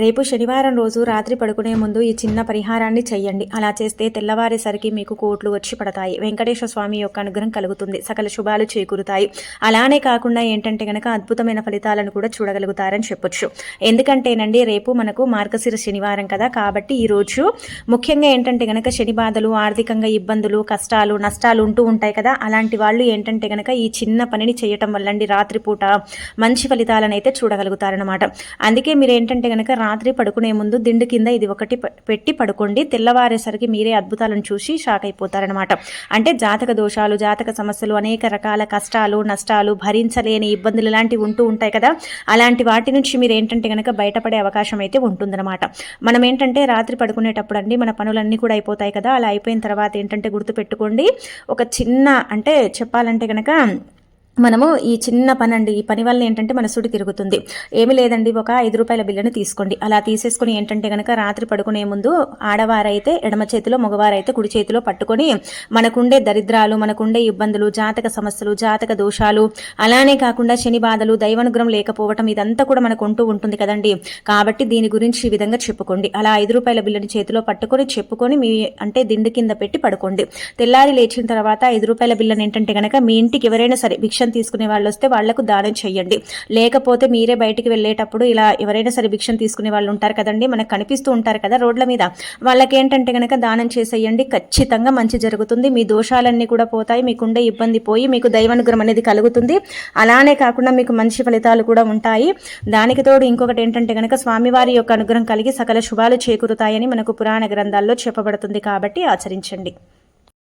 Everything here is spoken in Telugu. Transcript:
రేపు శనివారం రోజు రాత్రి పడుకునే ముందు ఈ చిన్న పరిహారాన్ని చెయ్యండి. అలా చేస్తే తెల్లవారేసరికి మీకు కోట్లు వచ్చి పడతాయి. వెంకటేశ్వర స్వామి యొక్క అనుగ్రహం కలుగుతుంది. సకల శుభాలు చేకూరుతాయి. అలానే కాకుండా ఏంటంటే గనక అద్భుతమైన ఫలితాలను కూడా చూడగలుగుతారని చెప్పొచ్చు. ఎందుకంటేనండి రేపు మనకు మార్గశిర శనివారం కదా. కాబట్టి ఈ రోజు ముఖ్యంగా ఏంటంటే గనక శని బాధలు ఆర్థికంగా ఇబ్బందులు కష్టాలు నష్టాలు ఉంటూ ఉంటాయి కదా. అలాంటి వాళ్ళు ఏంటంటే గనక ఈ చిన్న పనిని చేయటం వల్లండి. రాత్రిపూట మంచి ఫలితాలను అయితే చూడగలుగుతారనమాట అందుకే మీరు ఏంటంటే గనక రాత్రి పడుకునే ముందు దిండు కింద ఇది ఒకటి పెట్టి పడుకోండి. తెల్లవారేసరికి మీరే అద్భుతాలను చూసి షాక్ అయిపోతారనమాట అంటే జాతక దోషాలు జాతక సమస్యలు అనేక రకాల కష్టాలు నష్టాలు భరించలేని ఇబ్బందులు ఇలాంటివి ఉంటూ ఉంటాయి కదా. అలాంటి వాటి నుంచి మీరు ఏంటంటే కనుక బయటపడే అవకాశం అయితే ఉంటుందన్నమాట. మనం ఏంటంటే రాత్రి పడుకునేటప్పుడు అండి మన పనులన్నీ కూడా అయిపోతాయి కదా. అలా అయిపోయిన తర్వాత ఏంటంటే గుర్తుపెట్టుకోండి. ఒక చిన్న అంటే చెప్పాలంటే కనుక మనము ఈ చిన్న పని అండి ఈ పని వల్ల ఏంటంటే మన సుడి తిరుగుతుంది. ఏమీ లేదండి ఒక ఐదు రూపాయల బిల్లును తీసుకోండి. అలా తీసేసుకుని ఏంటంటే కనుక రాత్రి పడుకునే ముందు ఆడవారైతే ఎడమ చేతిలో మగవారైతే కుడి చేతిలో పట్టుకొని మనకుండే దరిద్రాలు మనకుండే ఇబ్బందులు జాతక సమస్యలు జాతక దోషాలు అలానే కాకుండా శని బాధలు దైవానుగ్రహం లేకపోవటం ఇదంతా కూడా మనకు ఉంటూ ఉంటుంది కదండి. కాబట్టి దీని గురించి ఈ విధంగా చెప్పుకోండి. అలా ఐదు రూపాయల బిల్లుని చేతిలో పట్టుకొని చెప్పుకొని మీ అంటే దిండు కింద పెట్టి పడుకోండి. తెల్లారి లేచిన తర్వాత ఐదు రూపాయల బిల్లుని ఏంటంటే కనుక మీ ఇంటికి ఎవరైనా సరే భిక్షం తీసుకునే వాళ్ళు వస్తే వాళ్ళకు దానం చేయండి లేకపోతే మీరే బయటికి వెళ్ళేటప్పుడు ఇలా ఎవరైనా సరే భిక్షం తీసుకునే వాళ్ళు ఉంటారు కదండి మనకు కనిపిస్తూ ఉంటారు కదా రోడ్ల మీద. వాళ్ళకి ఏంటంటే కనుక దానం చేసేయండి ఖచ్చితంగా మంచి జరుగుతుంది. మీ దోషాలన్నీ కూడా పోతాయి మీకుండే ఇబ్బంది పోయి మీకు దైవానుగ్రహం అనేది కలుగుతుంది. అలానే కాకుండా మీకు మంచి ఫలితాలు కూడా ఉంటాయి. దానికి తోడు ఇంకొకటి ఏంటంటే కనుక స్వామివారి యొక్క అనుగ్రహం కలిగి సకల శుభాలు చేకూరుతాయని మనకు పురాణ గ్రంథాల్లో చెప్పబడుతుంది కాబట్టి ఆచరించండి.